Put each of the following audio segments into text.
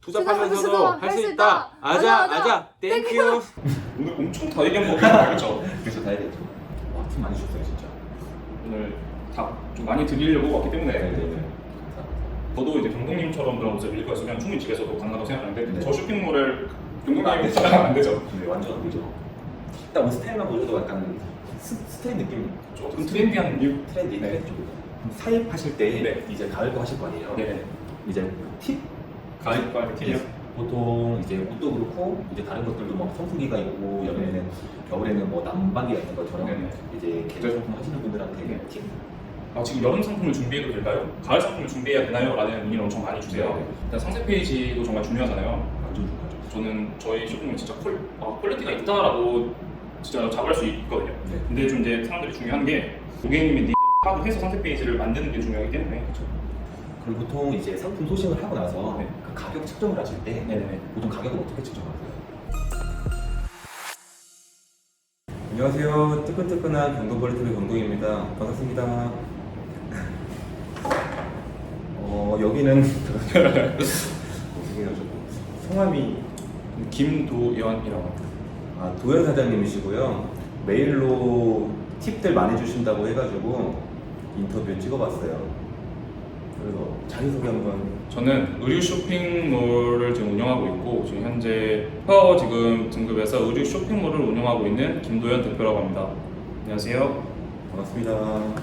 투잡하면서도 할 수 있다. 아자 아자. 땡큐. 오늘 엄청 다 얘기한 거 알겠죠? 그래서 다 해야겠죠. 와, 팀 많이 주셨어요, 진짜. 오늘 다좀 많이 드리려고 왔기 때문에 네네네. 저도 이제 경동님처럼 그런 옷을 밀고 있으면 충분히 집에서도 가능하다고 생각하는데 네. 저 쇼핑몰을 안 경동님이 되죠. 따라 안 되죠. 네, 완전 안 되죠. 일단 오늘 스타일만 보셔도 약간 스, 스트릿 느낌 조금 트렌디한 뉴 트렌디 네. 트렌디 쪽이다. 사입하실 때 네. 이제 가을 거 하실 거 아니에요? 네. 이제 팁? 가을 과 팁이요. 보통 이제 옷도 그렇고 이제 다른 것들도 막 선풍기가 있고 여름에는 겨울에는 뭐 난방기 같은 것처럼 네네. 이제 계절 상품 하시는 분들한테 네. 팁. 아, 지금 여름 상품을 준비해도 될까요? 가을 상품을 준비해야 되나요? 라는 문의를 엄청 많이 주세요. 네. 일단 상세 페이지도 정말 중요하잖아요. 완전 중요하죠. 저는 저희 쇼핑몰 진짜 퀄, 아, 퀄리티가 있다라고 진짜 자부할 수 있거든요. 네. 근데 좀 이제 사람들이 중요한 게 고객님의 니즈를 파악해서 상세 페이지를 만드는 게 중요하기 때문에 그 리고 보통 이제 상품 소싱을 하고 나서 네. 그 가격 측정을 하실 때 네네. 보통 가격을 어떻게 측정하세요? 안녕하세요. 뜨끈뜨끈한 경동벌리TV 경동입니다. 반갑습니다. 어, 여기는 어떻게 해가지고 성함이 김도연이라고 합니다. 아, 도현 사장님이시고요. 메일로 팁들 많이 주신다고 해가지고 인터뷰 찍어봤어요. 그래서 자기소개 한번 저는 의류 쇼핑몰을 지금 운영하고 있고 지금 현재 파워 지금 등급에서 의류 쇼핑몰을 운영하고 있는 김도현 대표라고 합니다. 안녕하세요. 반갑습니다.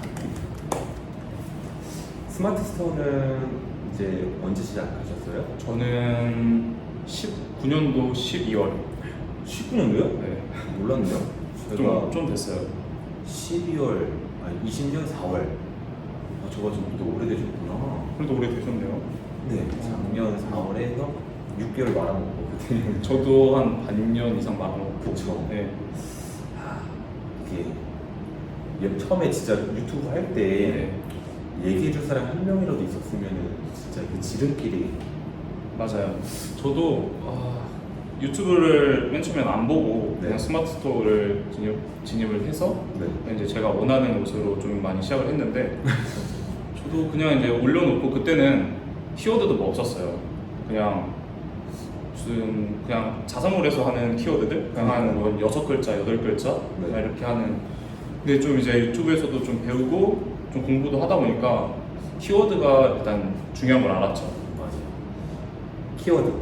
스마트 스토어는 이제 언제 시작하셨어요? 저는 19년도 12월. 19년도요? 네. 몰랐네요. 좀, 제가 좀 됐어요. 12월, 아니 20년 4월. 아, 좀또 오래되셨구나. 그래도 오래 되셨네요. 네, 작년 4월에 형 6개월 말아먹고 그때. 저도 한 반년 이상 말아먹고. 그쵸. 네. 아, 이게 얘 처음에 진짜 유튜브 할 때 네. 얘기해줄 사람 한 명이라도 있었으면 진짜 그 지름길이 맞아요. 저도 아, 유튜브를 맨 처음엔 안 보고 네. 그냥 스마트 스토어를 진입, 진입을 해서 네. 이제 제가 원하는 옷으로 좀 많이 시작을 했는데 저도 그냥 이제 올려놓고 그때는 키워드도 뭐 없었어요. 그냥 무슨 그냥 자사몰에서 하는 키워드들 그냥 한뭐 여섯 글자, 여덟 글자 네. 막 이렇게 하는. 근데 좀 이제 유튜브에서도 좀 배우고 좀 공부도 하다 보니까 키워드가 일단 중요한 걸 알았죠. 맞아요. 키워드.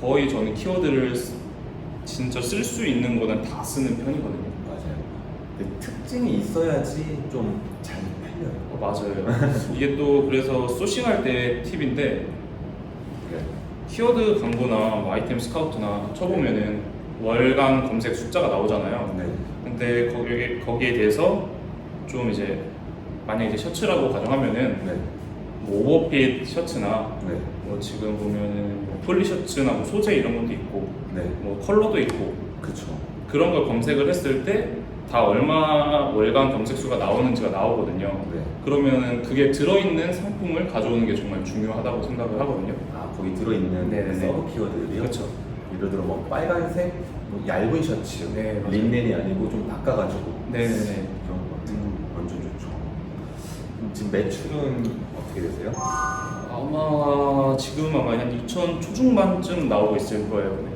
거의 저는 키워드를 쓰- 진짜 쓸 수 있는 거는 다 쓰는 편이거든요. 맞아요. 근데 특징이 있어야지 좀 잘 팔려요. 어, 맞아요. 이게 또 그래서 소싱할 때 팁인데 네. 키워드 광고나 뭐 아이템 스카우트나 쳐보면은 월간 검색 숫자가 나오잖아요. 네. 근데 거기에, 거기에 대해서 좀 이제 만약 이제 셔츠라고 가정하면은 네. 뭐 오버핏 셔츠나 네. 뭐 지금 보면은 뭐 폴리 셔츠나 뭐 소재 이런 것도 있고 네. 뭐 컬러도 있고 그쵸. 그런 걸 검색을 했을 때 다 얼마 월간 검색 수가 나오는지가 나오거든요. 네. 그러면은 그게 들어있는 상품을 가져오는 게 정말 중요하다고 생각을 하거든요. 아, 거기 들어있는 네네네. 서브 키워드들이요? 그렇죠. 예를 들어 뭐 빨간색, 뭐 얇은 셔츠, 네, 맞아요. 린넨이 아니고 좀 바꿔가지고 네네네. 그런 거 음, 완전 좋죠. 그럼 지금 매출은 어떻게 되세요? 아마 지금 아마 한 2천 초중반쯤 나오고 있을 거예요. 네.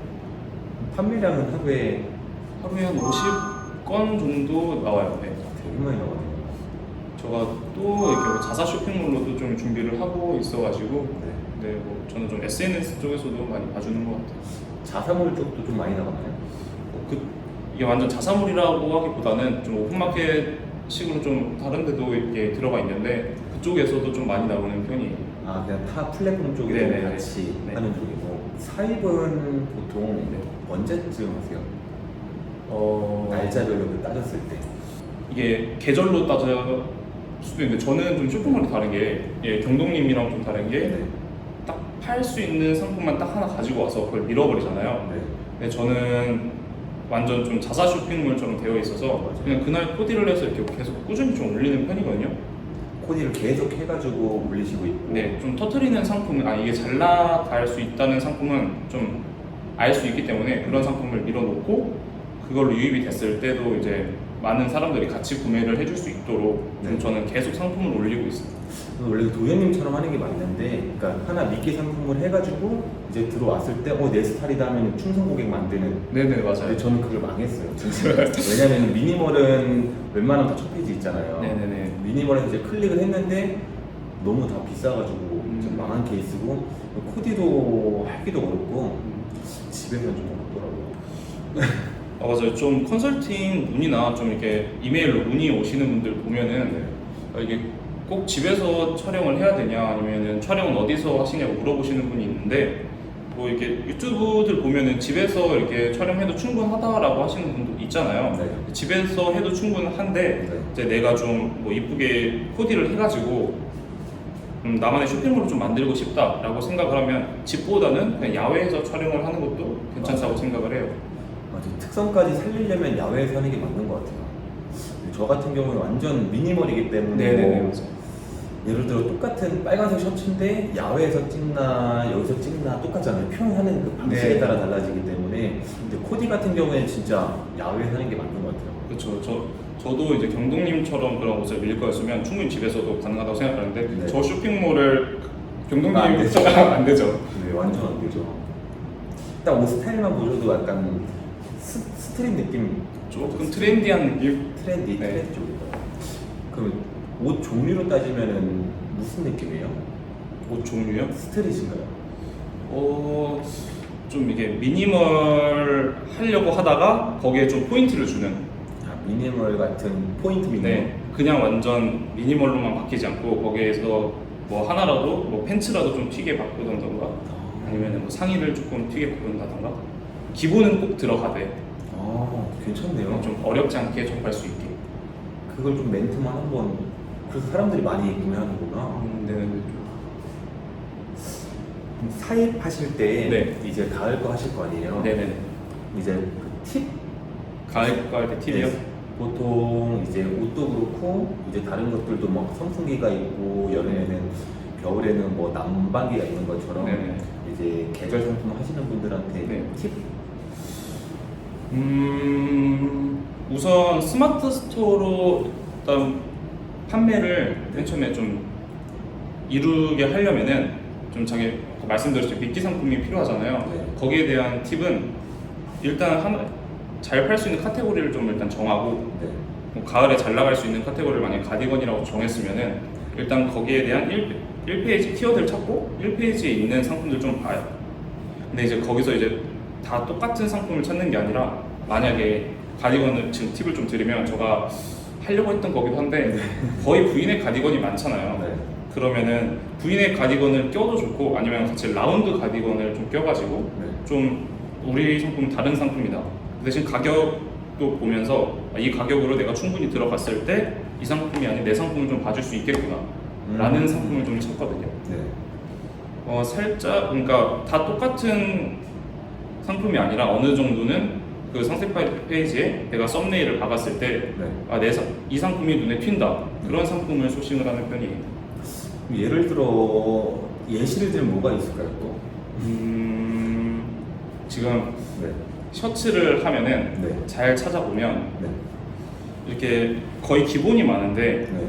판매량은 하루에 하루에 한 50 건 정도 나와요. 네. 되게 많이 나가네요. 제가 또 이렇게 뭐 자사 쇼핑몰로도 좀 준비를 하고 있어가지고 네. 네, 뭐 저는 좀 SNS 쪽에서도 많이 봐주는 것 같아요. 자사몰 쪽도 좀 많이 나가나요? 어, 그 이게 완전 자사몰이라고 하기보다는 좀 오픈마켓식으로 좀 다른 데도 이렇게 들어가 있는데 그쪽에서도 좀 많이 나오는 편이에요. 아 그냥 타 플랫폼 쪽에도 네네네. 같이 네. 하는 쪽이고 사입은 보통 네. 언제쯤 하세요? 어, 날짜별로 따졌을 때 이게 계절로 따져 수도 있는데 저는 좀 쇼핑몰이 다른 게 예, 경동님이랑 좀 다른 게 네. 딱팔 수 있는 상품만 딱 하나 가지고 와서 그걸 밀어버리잖아요. 네. 근데 저는 완전 좀 자사 쇼핑몰처럼 되어 있어서 맞아요. 그냥 그날 코디를 해서 이렇게 계속 꾸준히 좀 올리는 편이거든요. 코디를 계속 해가지고 올리시고 있고 네, 좀 터트리는 상품, 아 이게 잘 나갈 수 있다는 상품은 좀 알 수 있기 때문에 그런 상품을 밀어놓고 그걸로 유입이 됐을 때도 이제 많은 사람들이 같이 구매를 해줄 수 있도록 좀 네. 저는 계속 상품을 올리고 있습니다. 원래 도현님처럼 하는 게 맞는데, 그러니까 하나 미끼 상품을 해가지고 이제 들어왔을 때 어 내 스타일이다 하면 충성 고객 만드는 네네 근데 맞아요. 저는 그걸 망했어요 왜냐면 미니멀은 웬만하면 다첫 페이지 있잖아요 네네네. 미니멀에서 이제 클릭을 했는데 너무 다 비싸가지고 음. 좀 망한 케이스고 코디도 하기도 어렵고 집에서는 좀 어렵더라고요 아, 맞아요. 좀 컨설팅 문의나 좀 이렇게 이메일로 문의 오시는 분들 보면은 네. 아, 이게 꼭 집에서 촬영을 해야 되냐 아니면은 촬영은 어디서 하시냐고 물어보시는 분이 있는데 뭐 이렇게 유튜브들 보면은 집에서 이렇게 촬영해도 충분하다라고 하시는 분도 있잖아요. 네. 집에서 해도 충분한데 네. 이제 내가 좀 뭐 이쁘게 코디를 해가지고 음, 나만의 쇼핑몰을 좀 만들고 싶다라고 생각을 하면 집보다는 그냥 야외에서 촬영을 하는 것도 괜찮다고 생각을 해요. 맞아 특성까지 살리려면 야외에서 하는 게 맞는 것 같아요 저 같은 경우는 완전 미니멀이기 때문에 네네네, 뭐 맞아요. 예를 들어 똑같은 빨간색 셔츠인데 야외에서 찍나 여기서 찍나 똑같잖아요 표현하는 그 방식에 네. 따라 달라지기 때문에 근데 코디 같은 경우에는 진짜 야외에서 하는 게 맞는 것 같아요 그렇죠. 저 저도 이제 경동님처럼 그런 옷을 밀 거였으면 충분히 집에서도 가능하다고 생각하는데 네. 저 쇼핑몰을 경동님 안 되죠. 안 되죠. 네, 완전 안 되죠. 딱옷 스타일만 보셔도 약간 스, 스트릿 느낌 조금 트렌디한 느낌. 트렌디 네. 트렌디 쪽이다. 그럼 옷 종류로 따지면은 무슨 느낌이에요? 옷 종류요? 스트릿인가요? 어, 좀 이게 미니멀 하려고 하다가 거기에 좀 포인트를 주는. 아, 미니멀 같은 포인트 미니멀. 네. 그냥 완전 미니멀로만 바뀌지 않고 거기에서 뭐 하나라도 뭐 팬츠라도 좀 튀게 바꾸던가 아니면 뭐 상의를 조금 튀게 바꾼다던가 기본은 꼭 들어가되 아, 괜찮네요. 좀 어렵지 않게 접할 수 있게. 그걸 좀 멘트만 한번 그래서 사람들이 많이 구매하는구나. 음, 네네네. 그럼 사입하실 때 네. 이제 가을 거 하실 거 아니에요? 네네. 이제 그 팁? 가을 가을 때 팁이요? 네. 보통 이제 옷도 그렇고 이제 다른 것들도 막 선풍기가 있고 여름에는 겨울에는 뭐 난방기가 있는 것처럼 네네. 이제 계절 상품 하시는 분들한테 네. 팁? 음 우선 스마트 스토어로 일단 판매를 맨 처음에 좀 이루게 하려면은 좀 자기 말씀드렸죠 미끼 상품이 필요하잖아요. 네. 거기에 대한 팁은 일단 잘 팔 수 있는 카테고리를 좀 일단 정하고 네. 뭐 가을에 잘 나갈 수 있는 카테고리를 만약 가디건이라고 정했으면은 일단 거기에 대한 1, 1페이지 키워드를 찾고 1페이지에 있는 상품들 좀 봐요. 근데 이제 거기서 이제 다 똑같은 상품을 찾는 게 아니라 만약에 가디건을 지금 팁을 좀 드리면 제가 하려고 했던 거기도 한데 거의 부인의 가디건이 많잖아요. 네. 그러면은 부인의 가디건을 껴도 좋고 아니면 같이 라운드 가디건을 좀 껴가지고 네. 좀 우리 상품 다른 상품이다. 그 대신 가격도 보면서 아, 이 가격으로 내가 충분히 들어갔을 때 이 상품이 아닌 내 상품을 좀 봐줄 수 있겠구나. 라는 음. 상품을 좀 찾거든요. 네. 어, 살짝, 그러니까 다 똑같은 상품이 아니라 어느 정도는 그 상세 페이지에 내가 썸네일을 박았을 때 네. 아, 내 사, 이 상품이 눈에 튄다. 그런 상품을 소싱을 하는 편이에요. 그럼 예를 들어 예시를 들면 뭐가 있을까요 또? 음, 지금 네. 셔츠를 하면은 네. 잘 찾아보면 네. 이렇게 거의 기본이 많은데 네.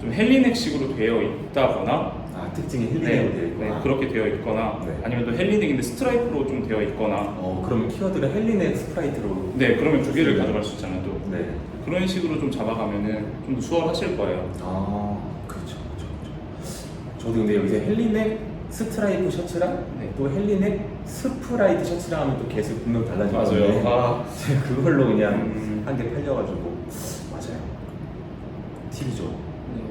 좀 헬리넥식으로 되어 있다거나 아 특징이 힐링으로 네, 되어 있구나. 네, 그렇게 되어 있거나 네. 아니면 또 헬리넥인데 스트라이프로 좀 되어 있거나 어 그러면 키워드를 헬리넥 스프라이트로. 네 그러면 두 개를 가져갈 수 있잖아요 또 네. 그런 식으로 좀 잡아가면은 좀더 수월하실 거예요 아 그렇죠, 그렇죠, 그렇죠. 저도 근데 여기서 헬리넥 스트라이프 셔츠랑 네. 또 헬리넥 스프라이트 셔츠랑 하면 또 개수 분명 달라지거든요. 맞아요 아, 제가 그걸로 그냥 음. 한 개 팔려가지고 맞아요. 팁이죠. 네.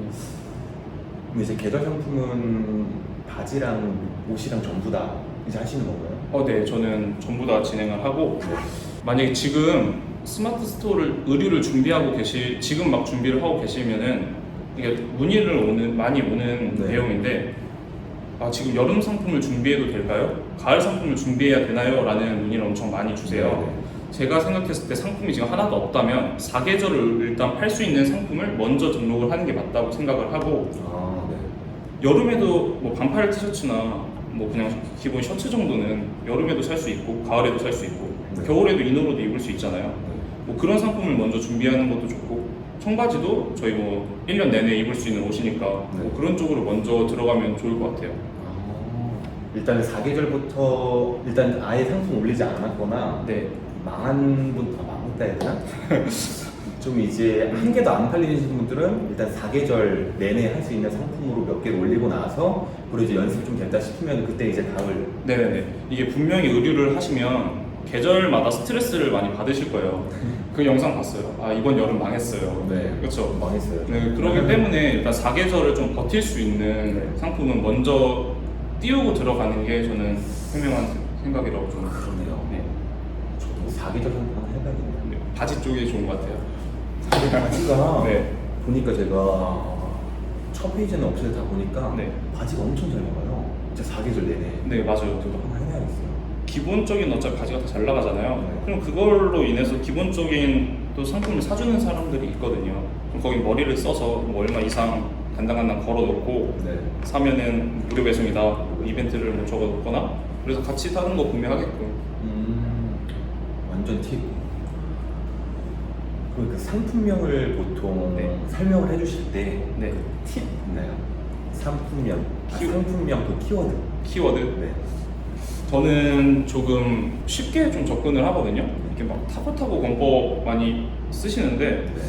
근데 이제 계절 상품은 바지랑 옷이랑 전부 다 이제 하시는 건가요? 어, 네 저는 전부 다 진행을 하고 네. 만약에 지금 스마트 스토어를 의류를 준비하고 계시 지금 막 준비를 하고 계시면은 이게 문의를 오는 많이 오는 네. 내용인데 아 지금 여름 상품을 준비해도 될까요? 가을 상품을 준비해야 되나요? 라는 문의를 엄청 많이 주세요. 네. 제가 생각했을 때 상품이 지금 하나도 없다면 사계절을 일단 팔 수 있는 상품을 먼저 등록을 하는 게 맞다고 생각을 하고 아 네. 여름에도 뭐 반팔 티셔츠나 뭐 그냥 기본 셔츠 정도는 여름에도 살 수 있고 가을에도 살 수 있고 네. 겨울에도 이너로도 입을 수 있잖아요. 네. 뭐 그런 상품을 먼저 준비하는 것도 좋고 청바지도 저희 뭐 1년 내내 입을 수 있는 옷이니까 네. 뭐 그런 쪽으로 먼저 들어가면 좋을 것 같아요. 아, 일단 4계절부터 일단 아예 상품 올리지 않았거나 네. 망한 분, 아, 망했다 해야 되나? 좀 이제 한 개도 안 팔리시는 분들은 일단 4계절 내내 할 수 있는 상품으로 몇 개를 올리고 나서 그리고 이제 연습 좀 됐다 싶으면 그때 이제 가을 네네네. 이게 분명히 의류를 하시면 계절마다 스트레스를 많이 받으실 거예요. 그 영상 봤어요. 아 이번 여름 망했어요. 네. 그렇죠. 망했어요. 네, 그렇기 때문에 일단 사계절을 좀 버틸 수 있는 네. 상품은 먼저 띄우고 들어가는 게 저는 현명한 생각이라고 좀. 그러네요. 네. 저도 4계절 상품 해봐야겠네요. 네, 바지 쪽이 좋은 것 같아요. 바지가 네. 보니까 제가 첫 페이지는 없을 다 보니까 네. 바지가 엄청 잘 나가요. 진짜 4계절 내내. 네 맞아요. 저도 하나 해야겠어요. 기본적인 어차피 바지가 다 잘 나가잖아요. 네. 그럼 그걸로 인해서 기본적인 또 상품을 사주는 사람들이 있거든요. 그럼 거기 머리를 써서 뭐 얼마 이상 간당간당 걸어놓고 네. 사면은 무료 배송이다 뭐 이벤트를 뭐 적어놓거나 그래서 같이 다른 거 구매하게끔 음, 완전 팁. 그 상품명을 보통 네. 설명을 해주실 때네팁 있나요? 상품명, 아, 키- 상품명 그 키워드. 키워드 네. 저는 조금 쉽게 좀 접근을 하거든요. 이렇게 막 타고타고 권법 많이 쓰시는데 네.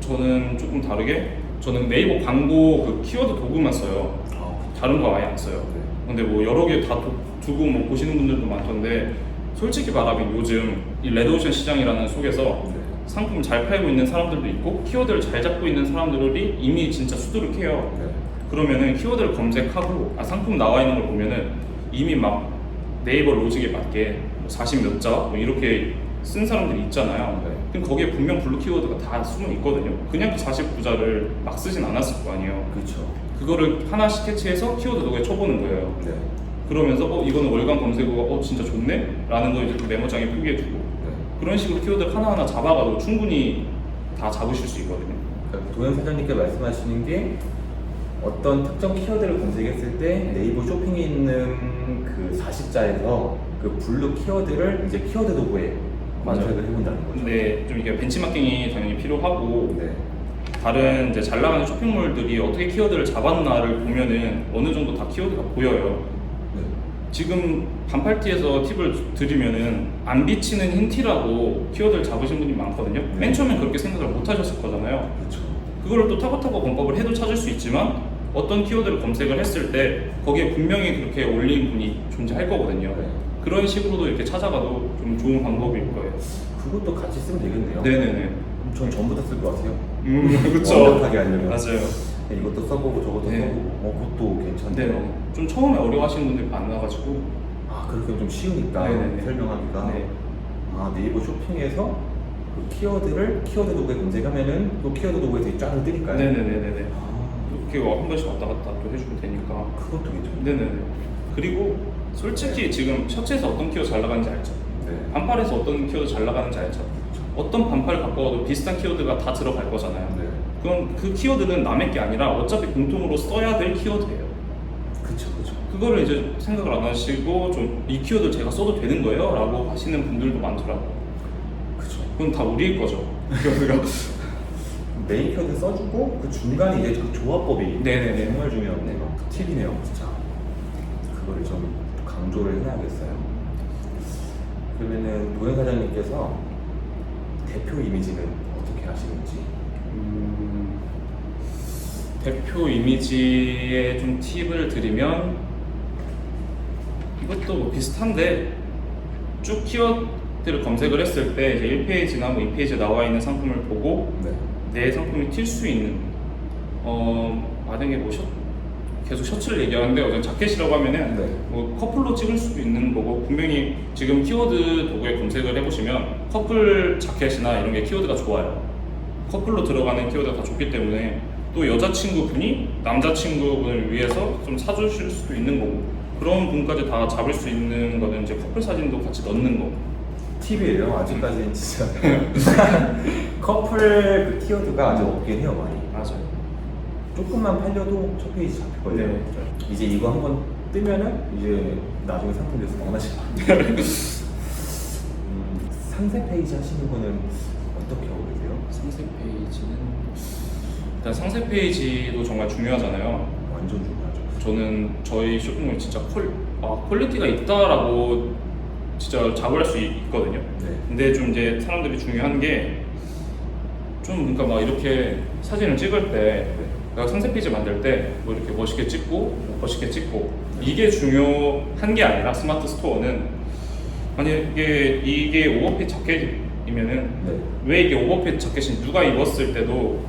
저는 조금 다르게 저는 네이버 광고 그 키워드 도구만 써요. 아, 다른 거 아예 안 써요. 네. 근데 뭐 여러 개 다 두고 뭐 보시는 분들도 많던데 솔직히 말하면 요즘 이 레드오션 시장이라는 속에서 네. 상품 잘 팔고 있는 사람들도 있고 키워드를 잘 잡고 있는 사람들이 이미 진짜 수두룩해요. 네. 그러면은 키워드를 검색하고 아, 상품 나와 있는 걸 보면은 이미 막 네이버 로직에 맞게 40몇 자 뭐 이렇게 쓴 사람들이 있잖아요. 네. 그럼 거기에 분명 블루 키워드가 다 숨어 있거든요. 그냥 그 49자를 막 쓰진 않았을 거 아니에요. 그렇죠. 그거를 하나씩 캐치해서 키워드 도구에 쳐보는 거예요. 네. 그러면서 어 이거는 월간 검색어가 어 진짜 좋네? 라는 걸 이제 그 메모장에 표기해주고 네. 그런 식으로 키워드를 하나하나 잡아가도 충분히 다 잡으실 수 있거든요. 그러니까 도현 사장님께 말씀하시는 게 어떤 특정 키워드를 검색했을 때 네이버 쇼핑에 있는 그 40자에서 그 블루 키워드를 이제 키워드 도구에. 검색을 해본다는 거죠. 근데 좀 이게 벤치마킹이 당연히 필요하고 네. 다른 이제 잘 나가는 쇼핑몰들이 어떻게 키워드를 잡았나를 보면은 어느 정도 다 키워드가 보여요. 네. 지금 반팔티에서 팁을 드리면은 안 비치는 흰 티라고 키워드를 잡으신 분이 많거든요. 네. 맨 처음엔 그렇게 생각을 못 하셨을 거잖아요. 그렇죠. 그거를 또 타고타고 검법을 해도 찾을 수 있지만 어떤 키워드를 검색을 했을 때 거기에 분명히 그렇게 올린 분이 존재할 거거든요. 네. 그런 식으로도 이렇게 찾아가도 좀 좋은 방법일 거예요. 그것도 같이 쓰면 되겠네요. 네네네. 전 전부 다 쓸 것 같아요. 음, 그쵸. 완벽하게 하려면. 맞아요. 네, 이것도 써보고 저것도 네. 써보고. 어, 그것도 괜찮네요. 네. 좀 처음에 어려워하시는 분들이 많아가지고. 아, 그렇게 좀 쉬우니까 네네네. 설명하기가. 네. 아, 네이버 쇼핑에서 그 키워드를 키워드 도구에 검색하면은 또 키워드 도구에서 쫙 뜨니까요. 네네네네네. 아, 이렇게 한 번씩 왔다 갔다 또 해주면 되니까. 그것도 괜찮네. 네네네. 그리고 솔직히 지금 셔츠에서 어떤 키워드 잘 나가는지 알죠? 네. 반팔에서 어떤 키워드 잘 나가는지 알죠? 어떤 반팔을 갖고 와도 비슷한 키워드가 다 들어갈 거잖아요. 네. 그럼 그 키워드는 남의 게 아니라 어차피 공통으로 써야 될 키워드예요. 그쵸, 그쵸. 그거를 이제 생각을 안 하시고 좀 이 키워드 제가 써도 되는 거예요? 라고 하시는 분들도 많더라고요. 그쵸. 그건 다 우리의 거죠. 키워드가. 메인 키워드 써주고 그 중간에 이제 그 조합법이 네네네. 정말 중요한 네. 팁이네요, 진짜. 그거를 좀 강조를 해야겠어요. 그러면은 도현 사장님께서 대표 이미지는 어떻게 하시는지. 음, 대표 이미지에 좀 팁을 드리면 이것도 뭐 비슷한데 쭉 키워드를 검색을 했을 때 이제 1페이지나 뭐 2페이지에 나와 있는 상품을 보고 네. 내 상품이 튈 수 있는 어 만약에 뭐 셔, 계속 셔츠를 얘기하는데 어떤 자켓이라고 하면은 네. 뭐 커플로 찍을 수도 있는 거고 분명히 지금 키워드 도구에 검색을 해보시면 커플 자켓이나 이런 게 키워드가 좋아요. 커플로 들어가는 키워드가 다 좋기 때문에 또 여자친구분이 남자친구분을 위해서 좀 사주실 수도 있는 거고 그런 분까지 다 잡을 수 있는 거는 이제 커플 사진도 같이 넣는 거고 팁이에요. 아직까지는 진짜 커플 그 키워드가 아직 없긴 해요, 많이. 맞아요. 조금만 팔려도 첫 페이지 잡힐걸요. 네. 이제 이거 한번 뜨면은 이제 나중에 상품돼서 원하실 음, 상세 페이지 하시는 거는 어떻게 하고 계세요? 상세 페이지는 일단 상세 페이지도 정말 중요하잖아요. 완전 중요하죠. 저는 저희 쇼핑몰이 진짜 퀄, 아, 퀄리티가 있다라고 진짜 자부할 수 있- 있거든요. 네. 근데 좀 이제 사람들이 중요한 게 좀 그러니까 막 이렇게 사진을 찍을 때 내가 상세 페이지 만들 때 뭐 이렇게 멋있게 찍고 뭐 멋있게 찍고 이게 중요한 게 아니라 스마트 스토어는 만약에 이게 오버핏 자켓이면은 네. 왜 이게 오버핏 자켓이 누가 입었을 때도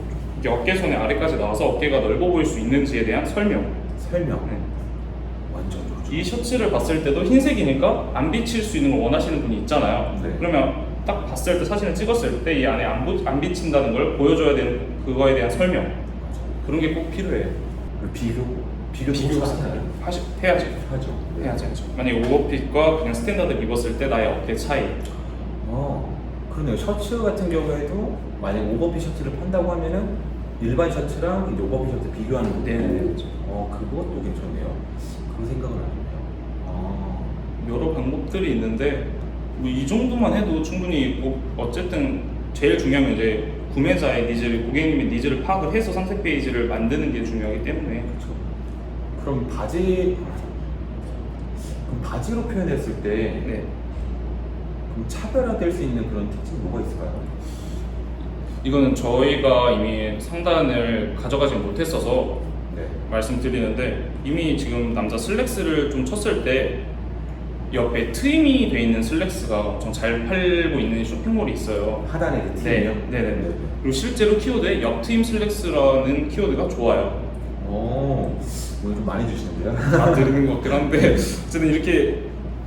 이게 어깨선의 아래까지 나와서 어깨가 넓어 보일 수 있는지에 대한 설명 설명. 네. 완전 좋죠. 이 셔츠를 봤을 때도 흰색이니까 안 비칠 수 있는 걸 원하시는 분이 있잖아요. 네. 그러면 딱 봤을 때 사진을 찍었을 때 이 안에 안, 부- 안 비친다는 걸 보여줘야 되는 그거에 대한 설명 그런 게 꼭 필요해요. 그 비교 비교 비교 하잖아요. 하시, 해야지. 하죠. 네. 해야지. 해야지. 만약에 오버핏과 그냥 스탠다드 입었을 때 나의 어깨 차이. 어, 그러네요. 셔츠 같은 경우에도 만약 오버핏 셔츠를 판다고 하면은 일반 셔츠랑 이제 오버핏 셔츠 비교하는 것도 네, 그렇죠. 어 그것도 괜찮네요. 그 생각을 안 했네요. 아, 여러 방법들이 있는데 뭐 이 정도만 해도 충분히 뭐 어쨌든 제일 중요한 건 이제 구매자의 니즈를 고객님의 니즈를 파악을 해서 상세 페이지를 만드는 게 중요하기 때문에 그렇죠. 그럼 바지 그럼 바지로 표현했을 때 네. 그럼 차별화될 수 있는 그런 특징이 뭐가 있을까요? 이거는 저희가 이미 상단을 가져가지 못했어서 네. 말씀드리는데 이미 지금 남자 슬랙스를 좀 쳤을 때 옆에 트임이 돼 있는 슬랙스가 엄청 잘 팔고 있는 쇼핑몰이 있어요. 하단에 그 네, 팀이요? 네 네. 그리고 실제로 키워드에 옆 트임 슬랙스라는 키워드가 좋아요. 오, 오늘 좀 많이 주시는데요? 다 드리는 것 같긴 한데 어쨌든 이렇게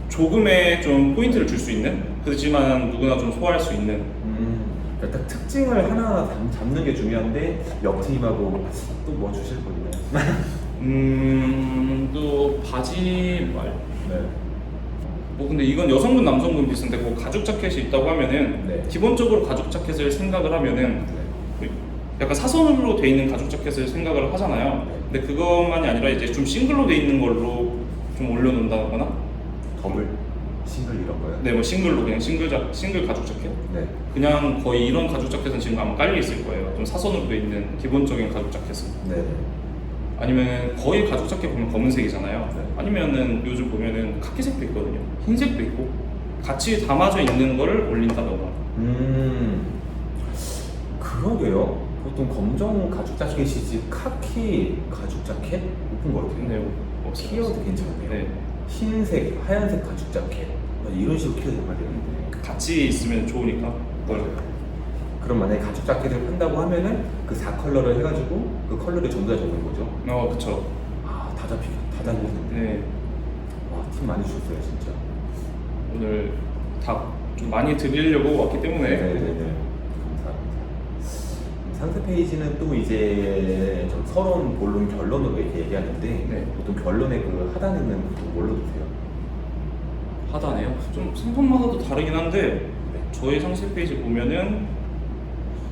조금의 좀 포인트를 줄 수 있는 그렇지만 누구나 좀 소화할 수 있는 음, 그러니까 딱 특징을 하나 잡- 잡는 게 중요한데 옆 팀하고 또 뭐 주실 거 있나요? 음 또 바지 말. 네. 뭐 근데 이건 여성분 남성분 비슷한데 뭐 가죽 자켓이 있다고 하면은 네. 기본적으로 가죽 자켓을 생각을 하면은 네. 약간 사선으로 돼 있는 가죽 자켓을 생각을 하잖아요. 근데 그것만이 아니라 이제 좀 싱글로 돼 있는 걸로 좀 올려놓는다거나, 더블 싱글 이런 거요? 네 뭐 싱글로 그냥 싱글 자 싱글 가죽 자켓. 네. 그냥 거의 이런 가죽 자켓은 지금 아마 깔려 있을 거예요. 좀 사선으로 돼 있는 기본적인 가죽 자켓은. 네. 아니면 거의 가죽 자켓 보면 검은색이잖아요. 네. 아니면은 요즘 보면은 카키색도 있거든요. 흰색도 있고 같이 담아져 있는 거를 올린다던가. 음, 그러게요. 보통 검정 가죽 자켓이지 카키 가죽 자켓 높은 거 같아요. 없어요. 키워드 괜찮네요. 네. 흰색, 하얀색 가죽 자켓 이런 식으로 키워드 해야 되는데. 같이 있으면 좋으니까. 그럼 만약에 가죽 자켓을 판다고 하면은 그 4컬러를 해가지고 그 컬러를 전부 다 적는 거죠. 어, 그쵸. 아, 다 잡히, 다 잡히는데. 네. 와, 팀 많이 주셨어요, 진짜. 오늘 다좀 많이 드리려고 왔기 때문에. 네네네. 감사합니다. 상세 페이지는 또 이제 좀 서론, 본론, 결론으로 이렇게 얘기하는데 네. 보통 결론에 그 하단에 있는 보통 뭘로 두세요? 하단에요. 좀 상품마다도 다르긴 한데 네. 저희 상세 페이지 보면은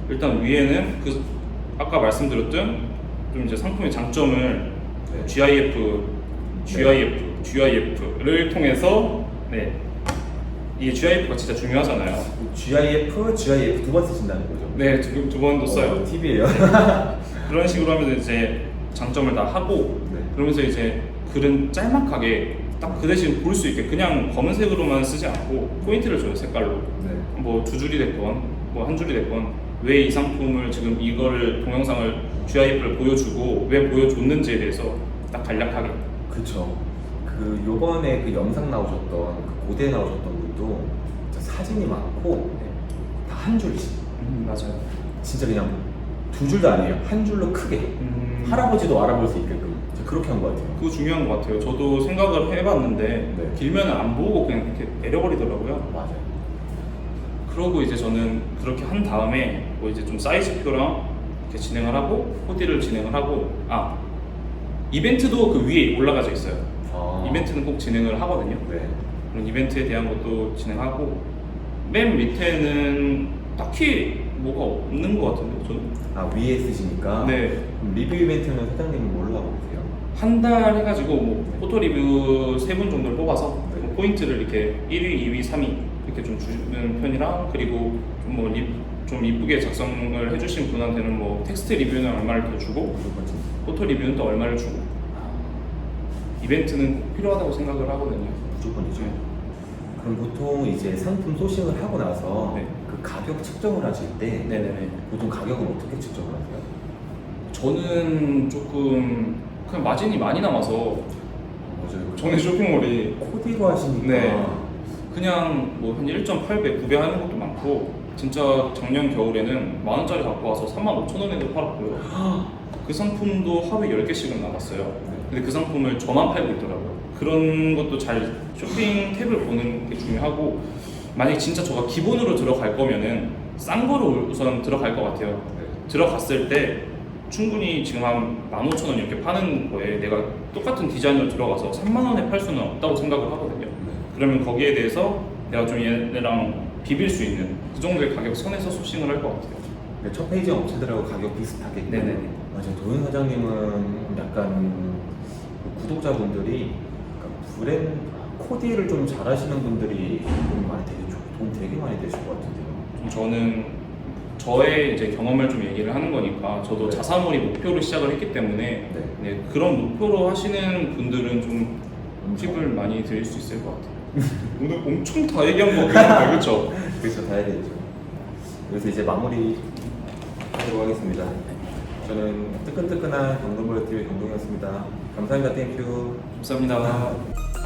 일단 위에는 그 아까 말씀드렸던 좀 이제 상품의 장점을 네. GIF, GIF, GIF를 통해서 네 이게 GIF가 진짜 중요하잖아요. GIF, GIF 두 번 쓰신다는 거죠? 네, 지금 두 번도 써요. 팁이에요. 그런 식으로 하면 이제 장점을 다 하고 네. 그러면서 이제 글은 짤막하게 딱 그 대신 볼 수 있게 그냥 검은색으로만 쓰지 않고 포인트를 줘요 색깔로 네. 뭐 두 줄이 됐건 뭐 한 줄이 됐건 왜 이 상품을 지금 이거를 동영상을 GIF를 보여주고 왜 보여줬는지에 대해서 딱 간략하게 그쵸. 그 요번에 그 영상 나오셨던 그 고대 나오셨던 분도 진짜 사진이 많고 다 한 줄씩. 음, 맞아요 진짜 그냥 두 줄도 아니에요. 한 줄로 크게. 음, 할아버지도 알아볼 수 있게끔 그렇게 한 것 같아요. 그거 중요한 것 같아요 저도 생각을 해봤는데 네. 길면 안 보고 그냥 이렇게 내려버리더라고요 맞아요. 그러고 이제 저는 그렇게 한 다음에 뭐 이제 좀 사이즈표랑 이렇게 진행을 하고 코디를 진행을 하고 아 이벤트도 그 위에 올라가져 있어요. 아. 이벤트는 꼭 진행을 하거든요. 네. 그런 이벤트에 대한 것도 진행하고 맨 밑에는 딱히 뭐가 없는 것 같은데 저는 아 위에 쓰시니까. 네. 그럼 리뷰 이벤트는 사장님은 뭘로 하고 계세요? 한 달 해가지고 뭐 포토 리뷰 세 분 정도를 뽑아서 네. 뭐 포인트를 이렇게 1위, 2위, 3위 이렇게 좀 주는 편이랑 그리고 좀뭐좀 이쁘게 작성을 해주신 분한테는 뭐 텍스트 리뷰는 얼마를 더 주고. 포토 리뷰는 또 얼마를 주고 이벤트는 꼭 필요하다고 생각을 하거든요. 무조건이죠. 네. 그럼 보통 이제 상품 소싱을 하고 나서 네. 그 가격 측정을 하실 때 네네네. 보통 가격은 어떻게 측정을 하세요? 저는 조금 그냥 마진이 많이 남아서 맞아요. 전에 쇼핑몰이 코디로 하시니까 네. 그냥 뭐 한 1.8배, 9배 하는 것도 많고 진짜 작년 겨울에는 만 원짜리 갖고 와서 3만 5천 원에도 팔았고요. 그 상품도 하루에 10개씩은 나갔어요. 근데 그 상품을 저만 팔고 있더라고요. 그런 것도 잘 쇼핑 탭을 보는 게 중요하고 만약에 진짜 저가 기본으로 들어갈 거면은 싼 거로 우선 들어갈 것 같아요. 들어갔을 때 충분히 지금 한 15,000원 이렇게 파는 거에 내가 똑같은 디자인으로 들어가서 3만 원에 팔 수는 없다고 생각을 하거든요. 그러면 거기에 대해서 내가 좀 얘네랑 비빌 수 있는 그 정도의 가격 선에서 소싱을 할 것 같아요. 네, 첫 페이지 업체들하고 가격 비슷하게 네네네. 맞아요. 도현 사장님은 약간 그 구독자분들이 약간 브랜드 코디를 좀 잘하시는 분들이 많이 되게 좋- 도움 되게 많이 되실 것 같은데요. 좀 저는 저의 이제 경험을 좀 얘기를 하는 거니까 저도 네. 자사몰이 목표로 시작을 했기 때문에 네. 네, 그런 목표로 하시는 분들은 좀 엄청. 팁을 많이 드릴 수 있을 것 같아요. 오늘 엄청 다 얘기한 거 같아요, 그렇죠? 그렇죠, 다 해야겠죠. 여기서 이제 마무리 하도록 하겠습니다. 저는 뜨끈뜨끈한 경동벌 TV 경동이었습니다. 감사합니다. 땡큐. 감사합니다.